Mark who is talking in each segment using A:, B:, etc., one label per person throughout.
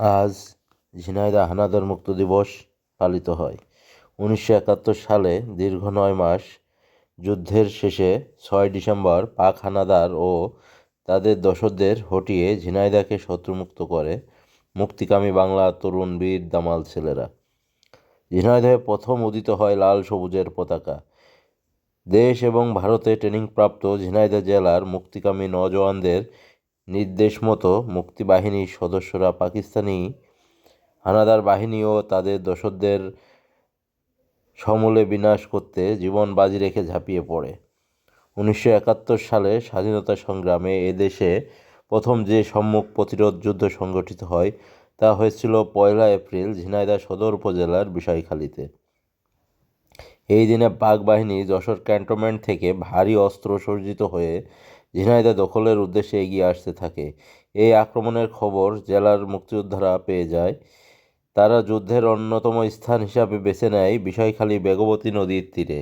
A: আজ ঝিনাইদহ হানাদার মুক্ত দিবস পালিত হয়। উনিশশো একাত্তর সালে দীর্ঘ নয় মাস যুদ্ধের শেষে ছয় ডিসেম্বর পাক হানাদার ও তাদের দোসরদের হটিয়ে ঝিনাইদাকে শত্রুমুক্ত করে মুক্তিকামী বাংলা তরুণ বীর দামাল ছেলেরা। ঝিনাইদহে প্রথম উদিত হয় লাল সবুজের পতাকা। দেশ এবং ভারতে ট্রেনিংপ্রাপ্ত ঝিনাইদহ জেলার মুক্তিকামী নজওয়ানদের নির্দেশ মতো মুক্তিবাহিনীর সদস্যরা পাকিস্তানি হানাদার বাহিনী ও তাদের দোসরদের সমূলে বিনাশ করতে জীবন বাজি রেখে ঝাঁপিয়ে পড়ে। উনিশশো একাত্তর সালে স্বাধীনতা সংগ্রামে এদেশে প্রথম যে সম্মুখ প্রতিরোধ যুদ্ধ সংগঠিত হয়, তা হয়েছিল পয়লা এপ্রিল ঝিনাইদহ সদর উপজেলার বিষয়খালীতে। এই দিনে পাক বাহিনী যশোর ক্যান্টনমেন্ট থেকে ভারী অস্ত্র সজ্জিত হয়ে ঝিনাইদহ দখলের উদ্দেশ্যে এগিয়ে আসতে থাকে। এই আক্রমণের খবর জেলার মুক্তিযোদ্ধারা পেয়ে যায়। তারা যুদ্ধের অন্যতম স্থান হিসাবে বেছে নেয় বিষয়খালী বেগবতী নদীর তীরে।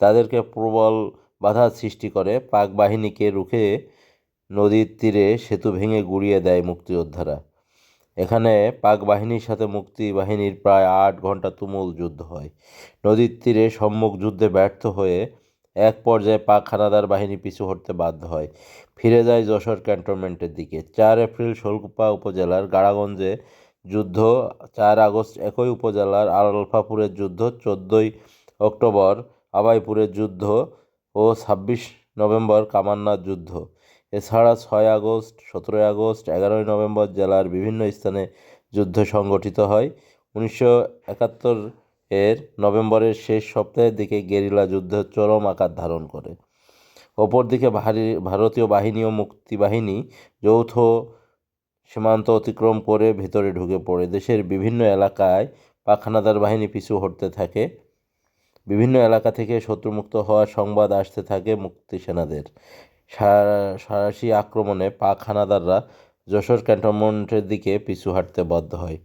A: তাদেরকে প্রবল বাধার সৃষ্টি করে। পাক বাহিনীকে রুখে নদীর তীরে সেতু ভেঙে গুড়িয়ে দেয় মুক্তিযোদ্ধারা। এখানে পাক বাহিনীর সাথে মুক্তি বাহিনীর প্রায় আট ঘণ্টা তুমুল যুদ্ধ হয়। নদীর তীরে সম্মুখ যুদ্ধে ব্যর্থ হয়ে এক পর্যায়ে পাক হানাদার বাহিনী পিছু হটতে বাধ্য হয়। ফিরে যায় যশোর ক্যান্টনমেন্টের দিকে। চার এপ্রিল শোলকুপা উপজেলার গাড়াগঞ্জে যুদ্ধ, চার আগস্ট একই উপজেলার আলফাপুরের যুদ্ধ, চোদ্দোই অক্টোবর আবাইপুরের যুদ্ধ ও ছাব্বিশ নভেম্বর কামান্নার যুদ্ধ। এছাড়া ছয় আগস্ট, সতেরোই আগস্ট, এগারোই নভেম্বর জেলার বিভিন্ন স্থানে যুদ্ধ সংগঠিত হয়। উনিশশো একাত্তর এর নভেম্বরের শেষ সপ্তাহের দিকে গেরিলা যুদ্ধ চরম আকার ধারণ করে। অপরদিকে ভারী, ভারতীয় বাহিনী ও মুক্তিবাহিনী যৌথ সীমান্ত অতিক্রম করে ভেতরে ঢুকে পড়ে। দেশের বিভিন্ন এলাকায় পাখানাদার বাহিনী পিছু হটতে থাকে। বিভিন্ন এলাকা থেকে শত্রুমুক্ত হওয়ার সংবাদ আসতে থাকে মুক্তি সেনাদের সারাশি আক্রমণে পাক হানাদাররা যশোর ক্যান্টনমেন্টের দিকে পিছু হাঁটতে বাধ্য হয়।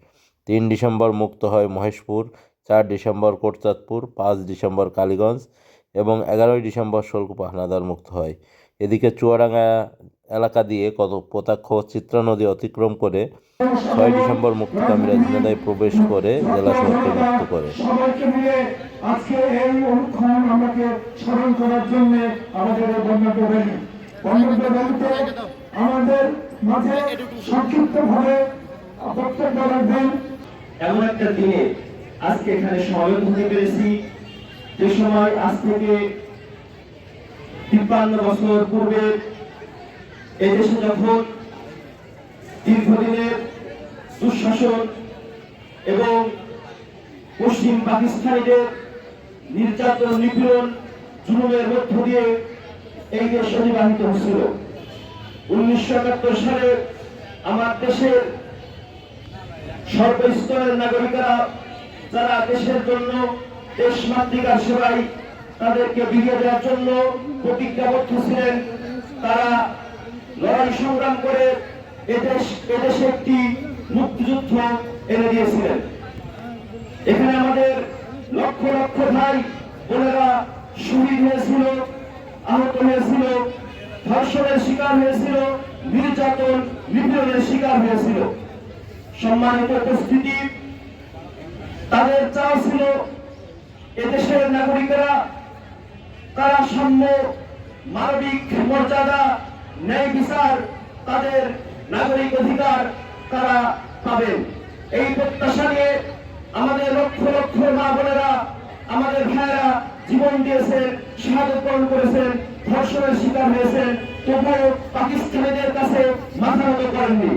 A: তিন ডিসেম্বর মুক্ত হয় মহেশপুর চার ডিসেম্বর কোটচাঁদপুর পাঁচ ডিসেম্বর কালীগঞ্জ এবং এগারোই ডিসেম্বর শোলকুপা হানাদার মুক্ত হয়। এদিকে চুয়াডাঙ্গা এলাকা দিয়ে কত পোতাক্ষ চিত্রা নদী অতিক্রম করে ছয় ডিসেম্বর মুক্তিকামীরা ঝিনাদায় প্রবেশ করে জেলা শহরকে মুক্ত করে।
B: আজকে এই অনুক্ষণ আমাকে স্মরণ করার জন্য আমাদের এই মাঝে সংক্ষিপ্ত ভাবে বক্তব্য রাখবেন।
C: এমন একটা দিনে আজকে এখানে সমবেত হতে পেরেছি। যে সময় আজ থেকে তিপ্পান্ন বছর পূর্বে এদেশে যখন দীর্ঘদিনের দুঃশাসন এবং পশ্চিম পাকিস্তানিদের নির্যাতন, নিপীড়ন, জুলুমের মধ্য দিয়ে এই দেশ অতিবাহিত হচ্ছিল উনিশশো একাত্তর সালে আমার দেশের সর্বস্তরের নাগরিকরা যারা দেশের জন্য দেশ মাতৃকার সেবায় তাদেরকে বিলিয়ে দেওয়ার জন্য প্রতিজ্ঞাবদ্ধ ছিলেন, তারা লড়াই সংগ্রাম করে এদেশ এদেশে একটি মুক্তিযুদ্ধ এনে দিয়েছিলেন। এখানে আমাদের লক্ষ লক্ষ ভাই বোনেরা শহীদ হয়েছিল, আহত হয়েছিল, ধর্ষণের শিকার হয়েছিল, নির্যাতন, নিপীড়নের শিকার হয়েছিল। সম্মানিত উপস্থিতি তাদের চাওয়া ছিল এদেশের নাগরিকেরা তারা সাম্য মানবিক মর্যাদা, ন্যায় বিচার, তাদের নাগরিক অধিকার তারা পাবেন? এই প্রত্যাশা নিয়ে আমাদের লক্ষ লক্ষ মা বোনেরা, আমাদের ভাইয়েরা জীবন দিয়েছেন, শাহাদত বরণ করেছেন, ধর্ষণের শিকার হয়েছেন, তবুও পাকিস্তানিদের কাছে মাথা নত করেননি।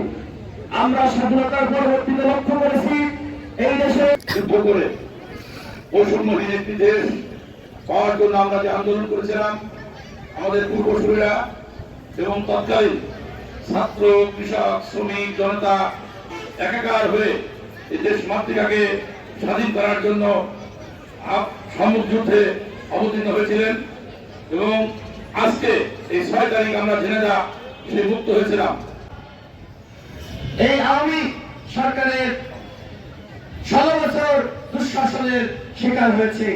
C: আমরা স্বাধীনতার পরবর্তীতে লক্ষ্য করেছি, এই দেশে
D: যুদ্ধ করে বৈষম্যহীন একটি দেশ পাওয়ার জন্য আমরা যে আন্দোলন করেছিলাম, আমাদের পূর্বসূরীরা এবং তৎকালীন ছাত্র, কৃষক, শ্রমিক, জনতা একাকার হয়ে এই দেশ মাতৃকাকে স্বাধীন করার জন্য সম্মুখ যুদ্ধে অবতীর্ণ হয়েছিলেন এবং আজকে এই ছয় তারিখ আমরা জেনেদা সে মুক্ত হয়েছিলাম।
C: এই আওয়ামী সরকারের ষোলো বছর দুঃশাসনের শিকার হয়েছে।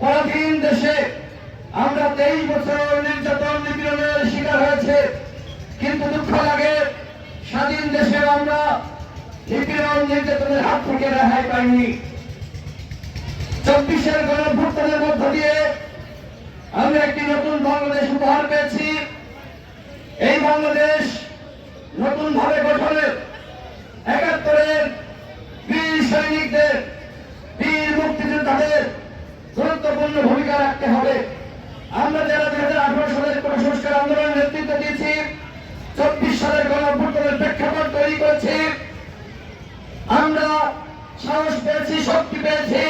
C: পরাধীন দেশে আমরা তেইশ বছর নির্যাতন নিপীড়নের শিকার হয়েছে। কিন্তু দুঃখ লাগে, স্বাধীন দেশে আমরা
B: নিপীড়ন নির্যাতনের হাত থেকে রেহাই পায়নি চব্বিশের গণভ্যুত্থানের মধ্য দিয়ে আমরা একটি নতুন বাংলাদেশ উপহার পেয়েছি। এই বাংলাদেশ নতুন ভাবে গঠনের একাত্তরের বীর সৈনিকদের, বীর মুক্তিযোদ্ধাদের গুরুত্বপূর্ণ ভূমিকা রাখতে হবে। আমরা যারা দুই হাজার আঠারো সালের কোন সংস্কার আন্দোলনের নেতৃত্ব দিয়েছি, চব্বিশ সালের গণভ্যুত্থানের প্রেক্ষাপট তৈরি করেছি, আমরা সাহস পেয়েছি, শক্তি পেয়েছি।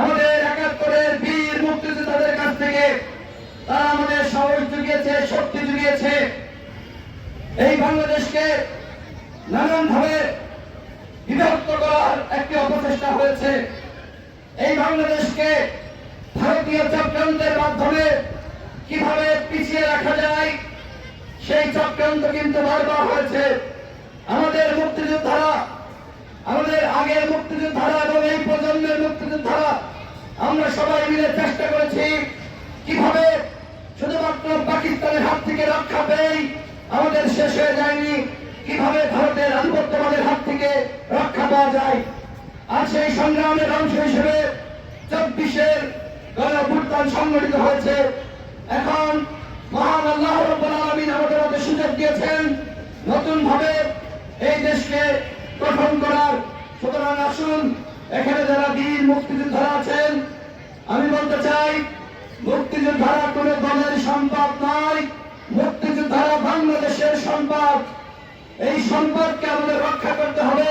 B: আমাদের একাত্তরের বীর মুক্তিযোদ্ধাদের কাছ থেকে তারা আমাদের সাহস জুগিয়েছে, শক্তি জুগিয়েছে। এই বাংলাদেশকে নানান ভাবে বিভক্ত করার একটি অপচেষ্টা হয়েছে। এই বাংলাদেশকে ভারতীয় চক্রান্তের মাধ্যমে কীভাবে পিছিয়ে রাখা যায়, সেই চক্রান্ত কিন্তু বারবার হয়েছে। আমাদের মুক্তিযোদ্ধারা, আমাদের আগের মুক্তিযোদ্ধারা এবং এই প্রজন্মের মুক্তিযোদ্ধারা, আমরা সবাই মিলে চেষ্টা করেছি কীভাবে শুধুমাত্র পাকিস্তানের হাত থেকে রক্ষা পেয়েই আমাদের শেষ হয়ে যায়নি, কীভাবে ভারতের আধিপত্যবাদের হাত থেকে রক্ষা পাওয়া যায়। আর সেই সংগ্রামের অংশ হিসেবে চব্বিশের গণ সংগঠিত হয়েছে। এখন মহান আল্লাহ আলামিন আমাদের হাতে সুযোগ দিয়েছেন নতুন ভাবে এই দেশকে গঠন করার। সুতরাং আসুন, এখানে যারা বীর মুক্তিযোদ্ধারা আছেন, আমি বলতে চাই, মুক্তিযোদ্ধারা কোন দলের সম্পদ নয়, মুক্তিযোদ্ধারা বাংলাদেশের সম্পদ। এই সম্পদকে আমাদের রক্ষা করতে হবে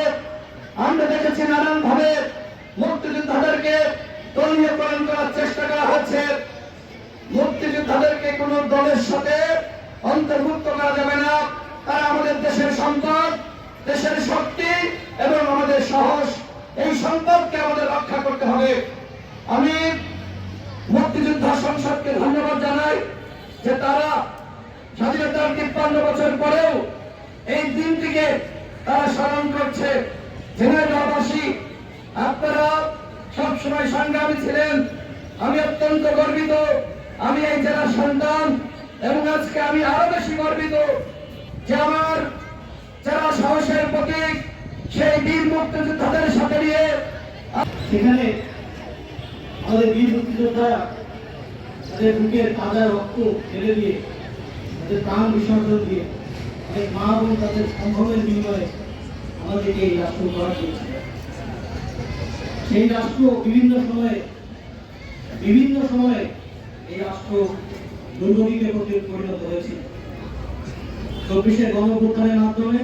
B: আমরা দেখেছি নানান ভাবে মুক্তিযোদ্ধাদেরকে দলীয়করণ করার চেষ্টা করা হচ্ছে। মুক্তিযোদ্ধাদেরকে কোন দলের সাথে অন্তর্ভুক্ত করা যাবে না। তারা আমাদের দেশের সম্পদ, দেশের শক্তি এবং আমাদের সাহস, এই সম্পদকে আমাদের রক্ষা করতে হবে। আমি মুক্তিযোদ্ধা সংসদকে ধন্যবাদ জানাই যে তারা স্বাধীনতার তিপ্পান্ন বছর পরেও এই দিনটিকে তারা স্মরণ করছে। ঝিনাইদহবাসী আপনারা সবসময় সংগ্রামী ছিলেন। আমি অত্যন্ত গর্বিত। আমি এই জেলার সন্তান এবং আজকে আমি আরও বেশি গর্বিত যে আমার যারা সাহসের প্রতীক, সেই বীর মুক্তিযোদ্ধাদের সাথে নিয়ে
E: সেখানে আমাদের বীর মুক্তিযোদ্ধা তাদের বুকের তাজা রক্ত ফেলে দিয়ে, তাদের প্রাণ বিসর্জন দিয়ে অনেক মা এবং তাদের সম্ভবের বিনিময়ে আমাদেরকে এই রাষ্ট্র উপহার দিয়েছে। সেই রাষ্ট্র বিভিন্ন সময়ে বিভিন্ন সময়ে এই রাষ্ট্র দুর্গতিতে পরিণত হয়েছিল। চব্বিশের গণঅভ্যুত্থানের মাধ্যমে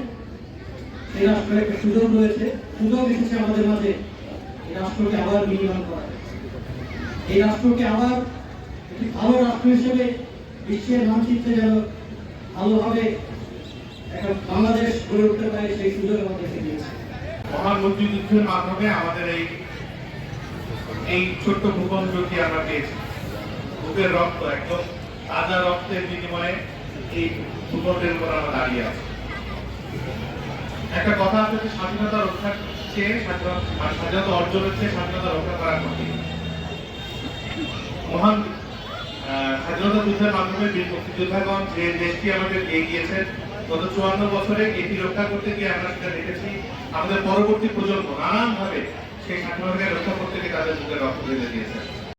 E: এই রাষ্ট্রের একটা সুযোগ রয়েছে, সুযোগ এসেছে আমাদের মাঝে এই রাষ্ট্রকে আবার বিনির্মাণ করা। এই রাষ্ট্রকে আবার একটি ভালো রাষ্ট্র হিসেবে বিশ্বের মানচিত্রে যেন ভালোভাবে একটা বাংলাদেশ গড়ে উঠতে পারে, সেই সুযোগ আমাদেরকে দিয়েছে
F: মহান মুক্তিযুদ্ধের মাধ্যমে আমাদের এই এই ছোট্ট ভূখণ্ডটি আমরা পেয়েছি। বুকের রক্ত একদম তাজা রক্তের বিনিময়ে এই ভূখণ্ডের উপর আমরা দাঁড়িয়ে আছি। একটা কথা আছে যে স্বাধীনতা রক্ষার চেয়ে স্বাধীনতা অর্জনের চেয়ে স্বাধীনতা রক্ষা করা কঠিন মহান স্বাধীনতা যুদ্ধের মাধ্যমে বীর যে দেশটি আমাদের এগিয়েছেন গত চুয়ান্ন বছরে এটি রক্ষা করতে গিয়ে আমরা সেটা দেখেছি। আমাদের পরবর্তী প্রজন্ম নানান সেই স্বাধীনতাকে রক্ষা করতে গিয়ে তাদের বুকে রক্ত ঢেলে দিয়েছে।